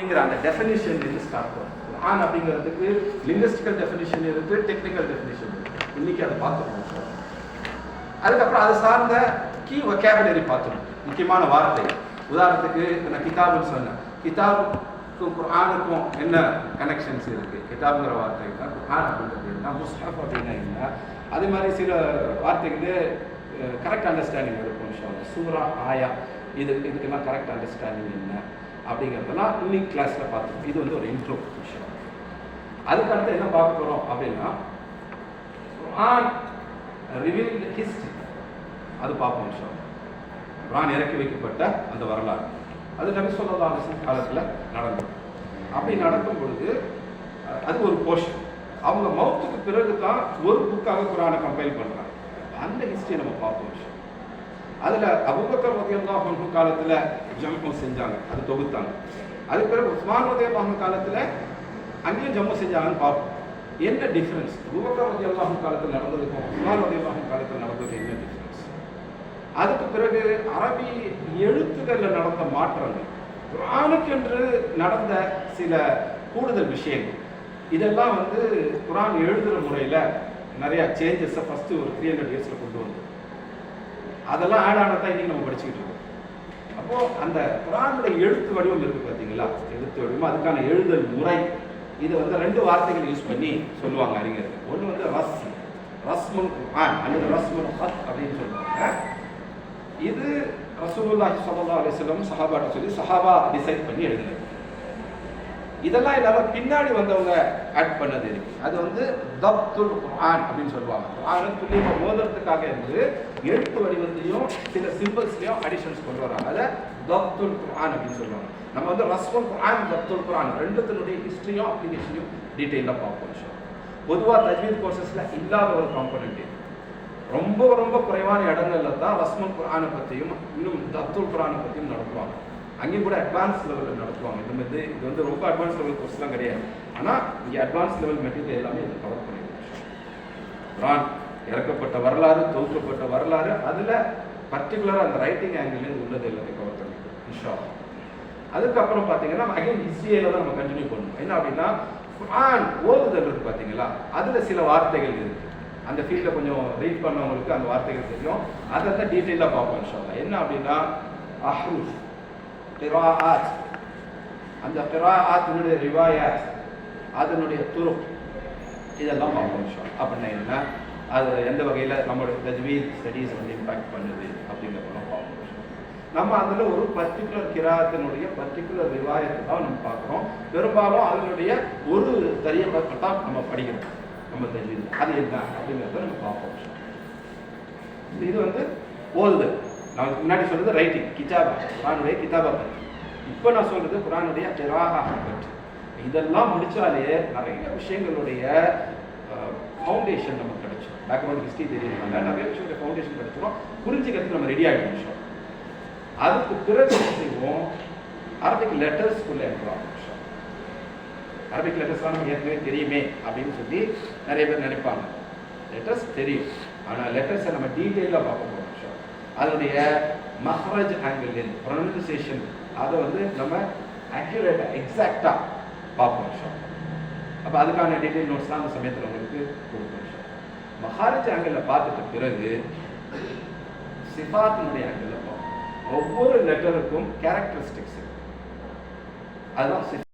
அப்படிங்கிற அந்த டெஃபினிஷன் இருந்து ஸ்டார்ட் பண்ணும் குரான் அப்படிங்கிறதுக்கு லிங்குஸ்டிக்கல் டெஃபினிஷன் இருக்கு டெக்னிக்கல் டெஃபினிஷன் இருக்கு இன்னைக்கு அதை பார்த்துருவோம் அதுக்கப்புறம் அது சார்ந்த கீ வொக்கேபுலரி பார்த்துருவோம் முக்கியமான வார்த்தை. உதாரணத்துக்கு நான் கிதாபுன்னு சொன்னேன். கிதாபுக்கும் குரானுக்கும் என்ன கனெக்ஷன்ஸ் இருக்கு? கிதாபுங்கிற வார்த்தை தான் குரான் அப்படின்றது என்ன முஸ்ஹப் அப்படின்னா என்ன? அதே மாதிரி சில வார்த்தைக்கு கரெக்ட் அண்டர்ஸ்டாண்டிங் இருக்கும் சூரா ஆயா இது இதுக்கெல்லாம் கரெக்ட் அண்டர்ஸ்டாண்டிங் என்ன? அப்படிங்கிறதெல்லாம் இன்னைக்கு கிளாஸில் பார்த்தோம். இது வந்து ஒரு இன்ட்ரோ விஷயம் அதுக்கு அடுத்து என்ன பார்க்க போகிறோம் அப்படின்னா குர்ஆன் ரிவீல் ஹிஸ்ட்ரி அது பார்ப்போம் விஷயம் ரான் இறக்கி வைக்கப்பட்ட அந்த வரலாறு. அது நபி சொல்லா காலத்தில் நடந்தது. அப்படி நடக்கும் பொழுது அது ஒரு போர்ஷன் அவங்க மௌத்துக்கு பிறகு தான் ஒரு புக்காக குரானை கம்பைல் பண்ணுறாங்க அந்த ஹிஸ்ட்ரியை நம்ம பார்ப்போம் விஷயம் அதில் அபுபக்கர் ரதியல்லாஹு அன்ஹு காலத்தில் ஜம்மு செஞ்சாங்க. அது தொகுத்தாங்க. அதுக்கு பிறகு உஸ்மான் ரதியல்லாஹு காலத்தில் அங்கேயும் ஜம்மு செஞ்சாங்கன்னு பார்ப்போம் என்ன டிஃப்ரென்ஸ் அபுபக்கர் ரதியல்லாஹு காலத்தில் நடந்ததுக்கும் உஸ்மான் ரதியல்லாஹு காலத்தில் நடந்தது என்ன டிஃப்ரென்ஸ் அதுக்கு பிறகு அரபி எழுத்துக்களில் நடந்த மாற்றங்கள் குரானுக்கென்று நடந்த சில கூடுதல் விஷயங்கள் இதெல்லாம் வந்து குரான் எழுதுகிற முறையில் நிறையா சேஞ்சஸை ஃபஸ்ட்டு ஒரு த்ரீ ஹண்ட்ரட் இயர்ஸில் கொண்டு வந்தது. அதெல்லாம் ஆட் ஆனதான் இன்னைக்கு நம்ம படிச்சுக்கிட்டு இருக்கோம். அப்போ அந்த குரானுடைய எழுத்து வடிவம் இருக்கு பார்த்தீங்களா எழுத்து வடிவம். அதுக்கான எழுதல் முறை. இது வந்து ரெண்டு வார்த்தைகள் யூஸ் பண்ணி சொல்லுவாங்க அறிஞர்கள். ஒன்று வந்து ரஸ். ரஸ்முல் குர்ஆன் அல்லது ரஸ்முல் ஹத் அப்படின்னு சொல்லுவாங்க. இது ரசூலுல்லாஹி சல்லா அலிஸ்லம் வஸல்லம் சஹாபாட்ட சொல்லி சஹாபா டிசைட் பண்ணி எழுதுனது இதெல்லாம் இல்லாமல் பின்னாடி வந்தவங்க ஆட் பண்ணது இருக்கு அது வந்து தப்துல் குரான் அப்படின்னு சொல்லுவாங்க. குரான் துல்லியமாக ஓதுறதுக்காக இருந்து எழுத்து வடிவத்திலையும் சில சிம்பிள்ஸ்லையும் அடிஷன்ஸ் கொண்டு வராங்க. அதை தப்துல் குரான் அப்படின்னு சொல்லுவாங்க. நம்ம வந்து ரஸ்வல் குரான் தப்துல் குரான் ரெண்டுத்தினுடைய ஹிஸ்ட்ரியும் அப்ளிகேஷனையும் டீட்டெயிலாக பார்ப்போம் விஷயம் பொதுவாக தஜ்வீத் கோர்சஸில் இல்லாத ஒரு காம்பனண்ட் இது. ரொம்ப ரொம்ப குறைவான இடங்கள்ல தான் ரஸ்மல் குரானை பற்றியும் இன்னும் தப்துல் குரானை பற்றியும் நடத்துவாங்க. அங்கேயும் கூட அட்வான்ஸ் லெவலில் நடத்துவாங்க. இந்த மாதிரி இது வந்து ரொம்ப அட்வான்ஸ் லெவல் கோர்ஸ்லாம் கிடையாது. ஆனால் இங்கே அட்வான்ஸ் லெவல் மெட்டீரியல் எல்லாமே இது கவர் பண்ணிடுவோம் குரான் இறக்கப்பட்ட வரலாறு தொகுக்கப்பட்ட வரலாறு அதில் பர்டிகுலராக அந்த ரைட்டிங் ஆங்கிள்லேருந்து உள்ளது எல்லாத்தையும் கவர் பண்ணிடுவோம் இன்ஷா அதுக்கப்புறம் பார்த்தீங்கன்னா அகைன் ஹிஸ்ட்ரியில தான் நம்ம கண்டினியூ பண்ணணும். என்ன அப்படின்னா குரான் ஓதுதல் இருக்கு பார்த்தீங்களா? அதில் சில வார்த்தைகள் இருக்குது அந்த ஃபீல்டில் கொஞ்சம் ரீட் பண்ணவங்களுக்கு அந்த வார்த்தைகள் தெரியும். அதை தான் டீட்டெயிலாக பார்ப்போம் இன்ஷா என்ன அப்படின்னா அஹ்ரூஃப் கிராஆத் அந்த கிராஆத்தினுடைய ரிவாயாத் அதனுடைய துரு இதெல்லாம் பார்ப்போம் இன்ஷா அப்படின்னா என்ன அது எந்த வகையில் நம்மளுடைய தஜ்வீத் ஸ்டடீஸ் வந்து இம்பாக்ட் பண்ணுது அப்படிங்கிறதெல்லாம் பார்ப்போம். நம்ம அதில் ஒரு பர்டிகுலர் கிராத்தினுடைய பர்டிகுலர் ரிவாயத்தை தான் நம்ம பார்க்குறோம். பெரும்பாலும் அதனுடைய ஒரு தரிய தான் நம்ம படிக்கிறோம். நம்ம தஜ்வீத் அது என்ன அப்படிங்கிறத நம்ம பார்ப்போம். இது வந்து ஓதுதல். நான் முன்னாடி சொல்றது ரைட்டிங் கிதாபா குரானுடைய கிதாபா பற்றி. இப்போ நான் சொல்றது குரானுடைய திராகா பற்றி. இதெல்லாம் முடிச்சாலே நிறைய விஷயங்களுடைய ஃபவுண்டேஷன் நமக்கு கிடைச்சோம் பேக்ரவுண்ட் ஹிஸ்ட்ரி தெரியறதுனால நிறைய விஷயங்களுடைய ஃபவுண்டேஷன் கிடைச்சிடும் புரிஞ்சுக்கிறதுக்கு நம்ம ரெடி ஆகி விஷயம் அதுக்கு பிறகு செய்வோம்? அரபிக் லெட்டர்ஸ்குள்ள ஆரம்பிச்சோம் அரபிக் லெட்டர்ஸ்லாம் நமக்கு ஏற்கனவே தெரியுமே அப்படின்னு சொல்லி நிறைய பேர் நினைப்பாங்க. லெட்டர்ஸ் தெரியும். ஆனால் லெட்டர்ஸை நம்ம டீட்டெயிலாக பார்க்க போகிறோம் அதனுடைய மஹராஜ் ஆங்கிள் ப்ரொனன்சியேஷன் அதை வந்து நம்ம அக்யூரேட்டாக எக்ஸாக்டாக பார்ப்போம் விஷயம் அப்போ அதுக்கான டீட்டெயில் நோட்ஸ்லாம் அந்த சமயத்தில் உங்களுக்கு கொடுப்போம் விஷயம் மஹாராஜ் ஆங்கிளில் பார்த்துட்ட பிறகு சிஃபாத்தினுடைய ஆங்கிளில் பார்ப்போம். ஒவ்வொரு லெட்டருக்கும் கேரக்டரிஸ்டிக்ஸ் அதுதான்